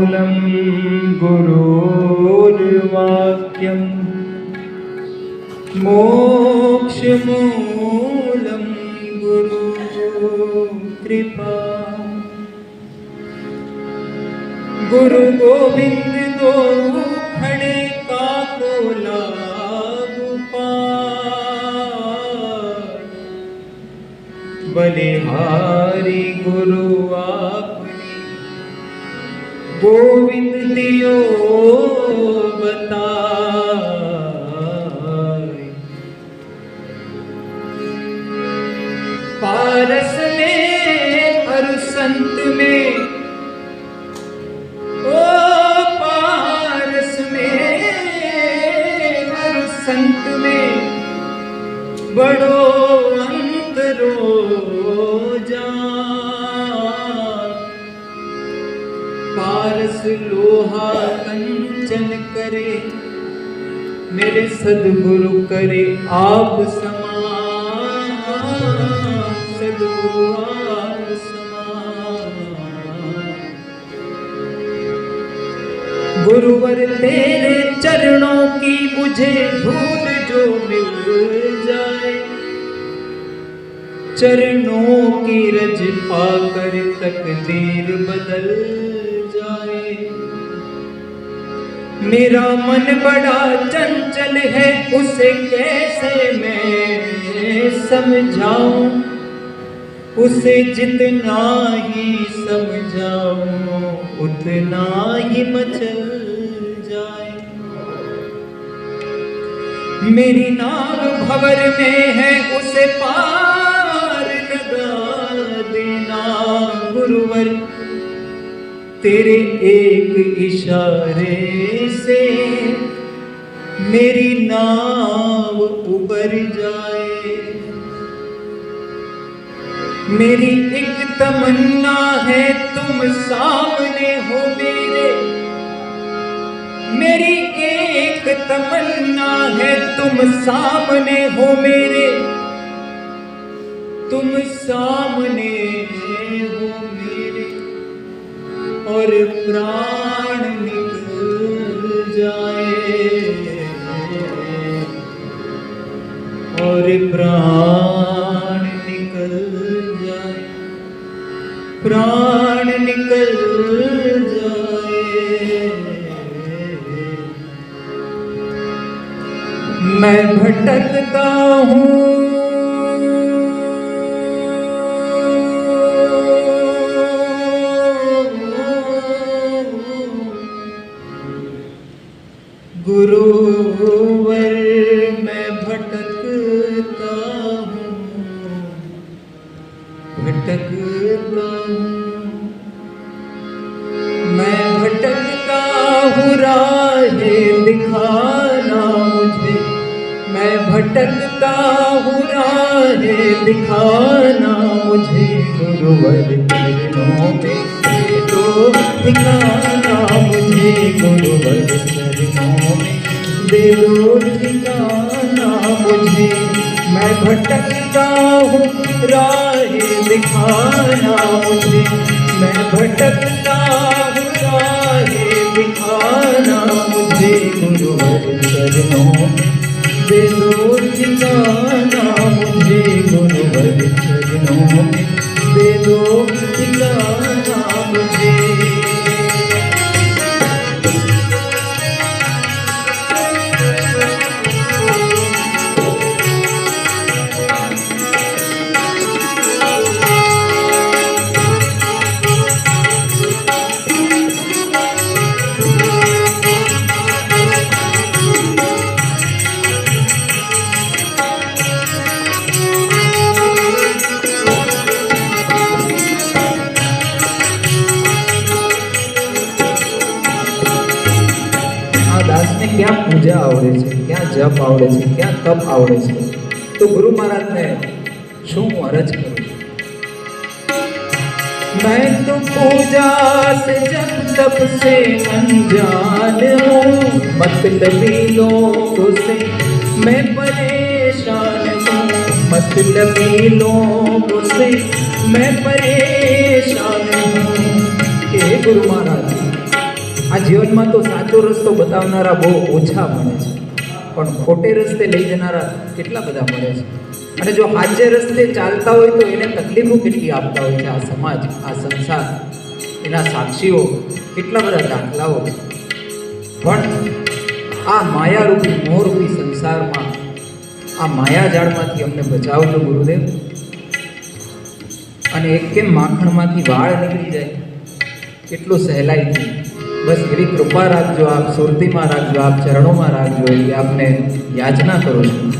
मन्त्रमूलं गुरोर्वाक्यम्। मोक्षमूलं गुरु कृपा। गुरु गोविंद दो खड़े काको लागू पार बलिहारी गुरु आपने गोविंद दियो सदगुरु करे आप आप गुरुवर तेरे चरणों की मुझे धूल जो मिल जाए। चरणों की रज पाकर तकदीर बदल मेरा मन बड़ा चंचल है, उसे कैसे मैं समझाऊं? उसे जितना ही समझाऊं, उतना ही मचल जाए। मेरी नाव भवर में है, उसे पार लगा देना, गुरुवर तेरे एक इशारे से मेरी नाव उबर जाए। मेरी एक तमन्ना है तुम सामने हो मेरे। मेरी एक तमन्ना है तुम सामने हो मेरे। तुम सामने और प्राण निकल जाए। और प्राण निकल जाए। प्राण निकल जाए मैं भटकता हूँ राहें दिखाना मुझे। मैं भटकता हूँ राहें दिखाना मुझे। गुरुवर चरणों में दो ठिकाना मुझे। गुरुवर चरणों में दे दो ठिकाना मुझे। मैं भटकता हूँ राहें दिखाना मुझे। मैं भटकता गुरुवर चरणों में दे दो ठिकाना मुझे गुरुवर चरणों में दे જપ આવડે છે ક્યાં તપ આવડે છે તો ગુરુ મહારાજને શું હું અરજ કરું છું मैं तो पूजा से जब तब से अनजान हूँ मतलबी लोगों से मैं परेशान हूँ मतलबी लोगों से मैं परेशान हूँ કે હે ગુરુ મહારાજ આ જીવનમાં તો સાચો રસ્તો બતાવનારા બહુ ઓછા મળે છે પણ ખોટે રસ્તે લઈ જનારા કેટલા બધા મળે છે? અને જો સાચે રસ્તે ચાલતા હોય તો એને તકલીફો કેટલી આપતા હોય છે આ સમાજ, આ સંસાર? એના સાક્ષીઓ કેટલા બધા દાખલાઓ પણ આ માયારૂપી મોહરૂપી સંસારમાં, આ માયાજાળમાંથી અમને બચાવજો ગુરુદેવ. અને એક કેમ માખણમાંથી વાળ નીકળી જાય? કેટલું સહેલાઈથી. બસ એવી કૃપા રાખજો આપ સુરતીમાં રાખજો આપ ચરણોમાં રાખજો એવી આપને યાચના કરું છું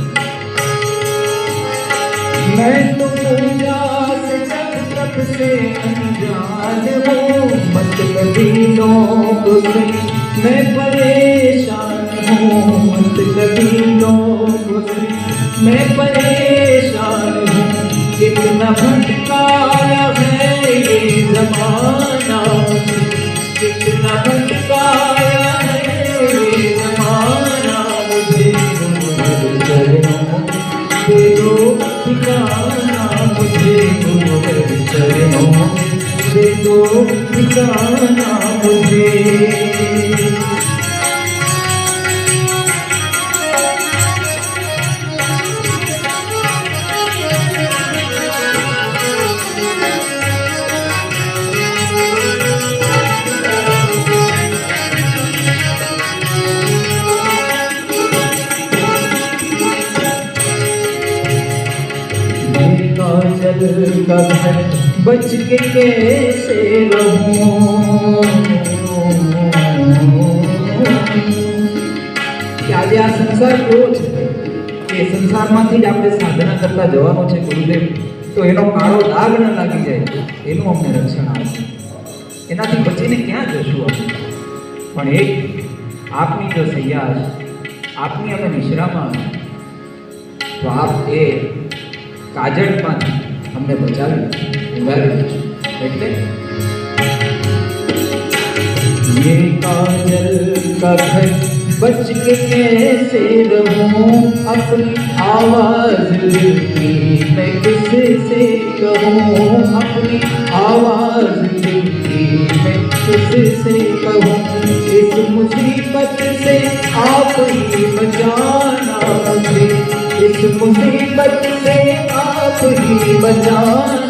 मैं तो पूजा से जब तब से अनजान हूँ मतलबी लोगों से मैं परेशान हूँ मतलबी लोगों से मैं परेशान हूँ ठिकाना मुझे। का घर बच के कैसे रहूं કે આજે આ સંસાર કેવો છે એ સંસારમાંથી જ આપણે સાધના કરતા જવાનું છે ગુરુદેવ તો એનો કાળો દાગ ન લાગી જાય એનું અમને રક્ષણ આપશે એનાથી બચીને ક્યાં જશું આપણે પણ એક આપની જો સૈયા હશે આપની અમે નિશ્રામાં હશે તો આપ એ કાજળમાંથી અમને બચાવી वर्ग देखते ये काजल का घर बच के कैसे रहूँ अपनी आवाज़ की मैं किसे से कहूँ अपनी आवाज़ की मैं किसे से कहूँ इस मुसीबत से आप ही बचाना मुझे इस मुसीबत से आप ही बचाना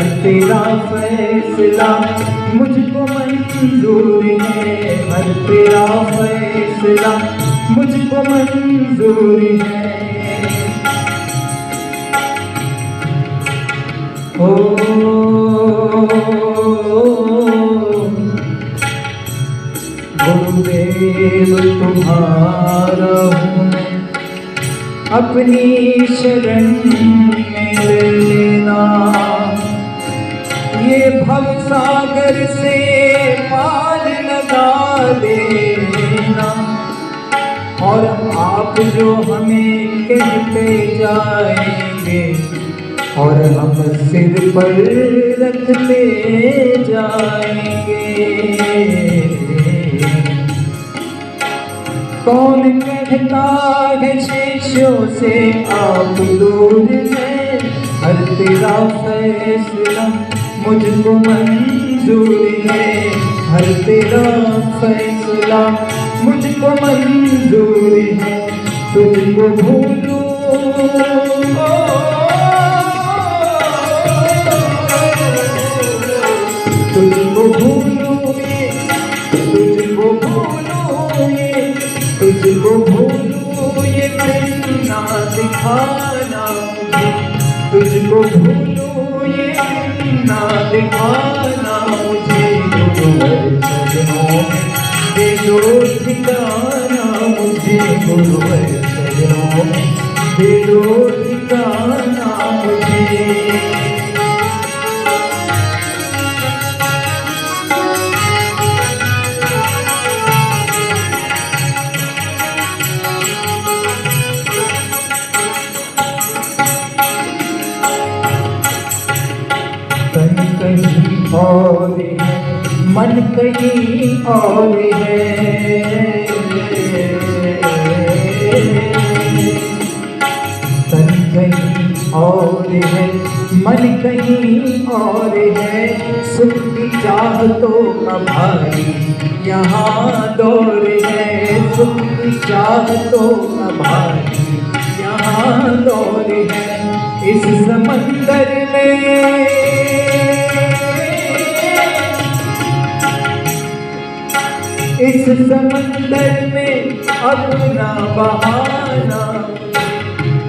हर तेरा फैसला, मुझको मंजूर है हर तेरा फैसला, मुझको मंजूर है। ओ, गुरुदेव तुम्हारा हूँ अपनी शरण में लेना। ये भव सागर से पार लगा देना और आप जो हमें कहते जाएँगे, और हम सिर पर रखते जाएँगे। कौन कहता है शिष्यों से आप दूर है, हर तेरा फैसला मुझको मंजूर है, हर तेरा फैसला मुझको मंजूर है। तुझको तुझको भूलूं, ये तुझको ये दिखाना तुझको भूलूं दिखाना मुझे गुरुवर चरणों में कहीं और है। तन कहीं और है मन कहीं और है सुख की चाहतों का भाई यहाँ दौर है सुख की चाहतों का भाई यहाँ दौर है। इस समंदर में इस समंदर में अपना बहाना।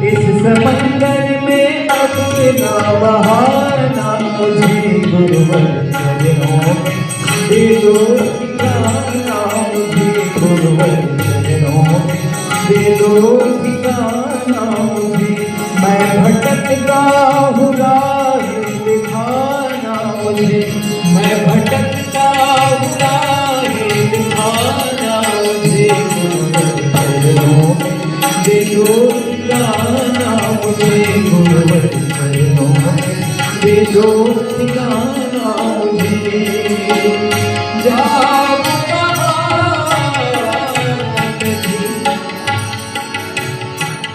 इस समंदर में अपना बहाना। मुझे गुरुवर मैं भटकता हूँ दे दो ठिकाना मुझे गुरुवर चरणों में दे दो ठिकाना मुझे जाओ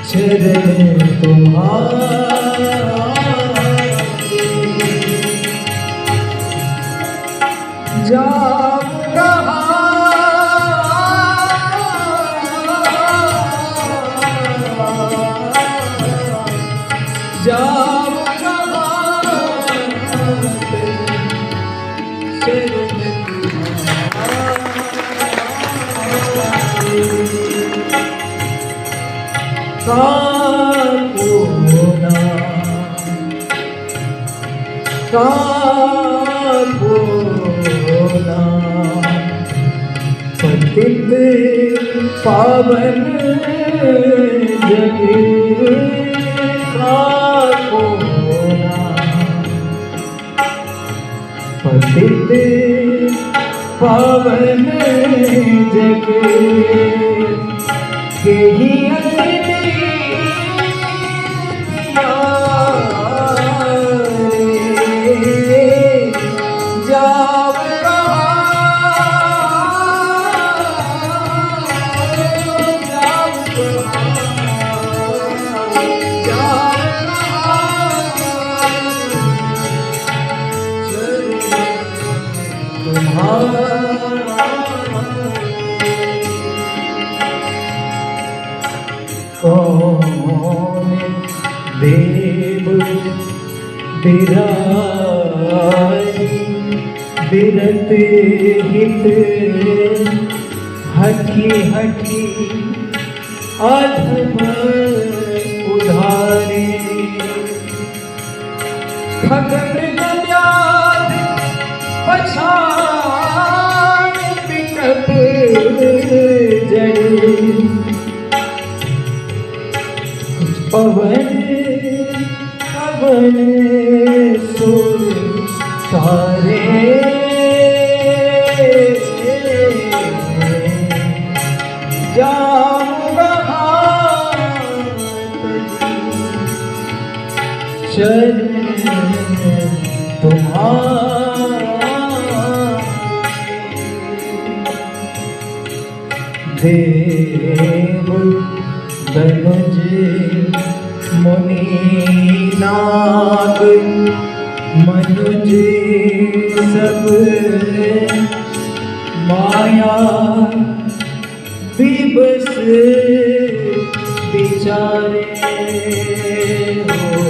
चरण तुम्हारे कापुना पतित पावन जग कापुना पतित पावन जग के हित हठी हठी अधम उधारे। जड़ पवन पवन जाऊँगा देव धनुज मुनीनाग मनुज सब माया दिवस बिचारे हो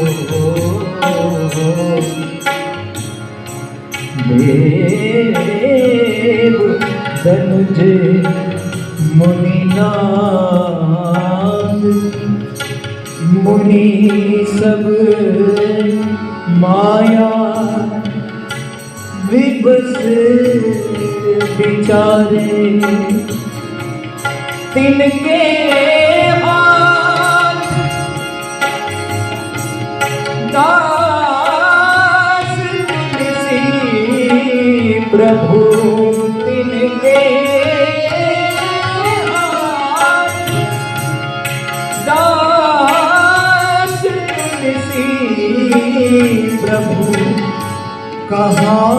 देव धनुज मुनिनाथ मुनि सब माया विबस बिचारे तिनके दास प्रभु तिनके दास प्रभु कहाँ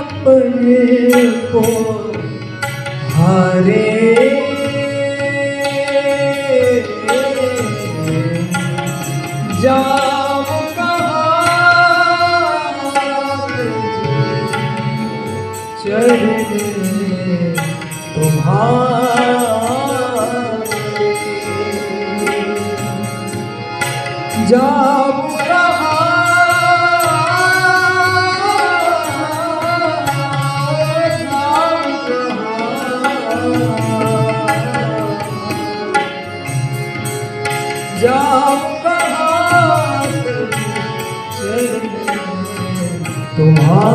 अपने को हारे जाम चरण तुम्हारे जाम तुम्हारे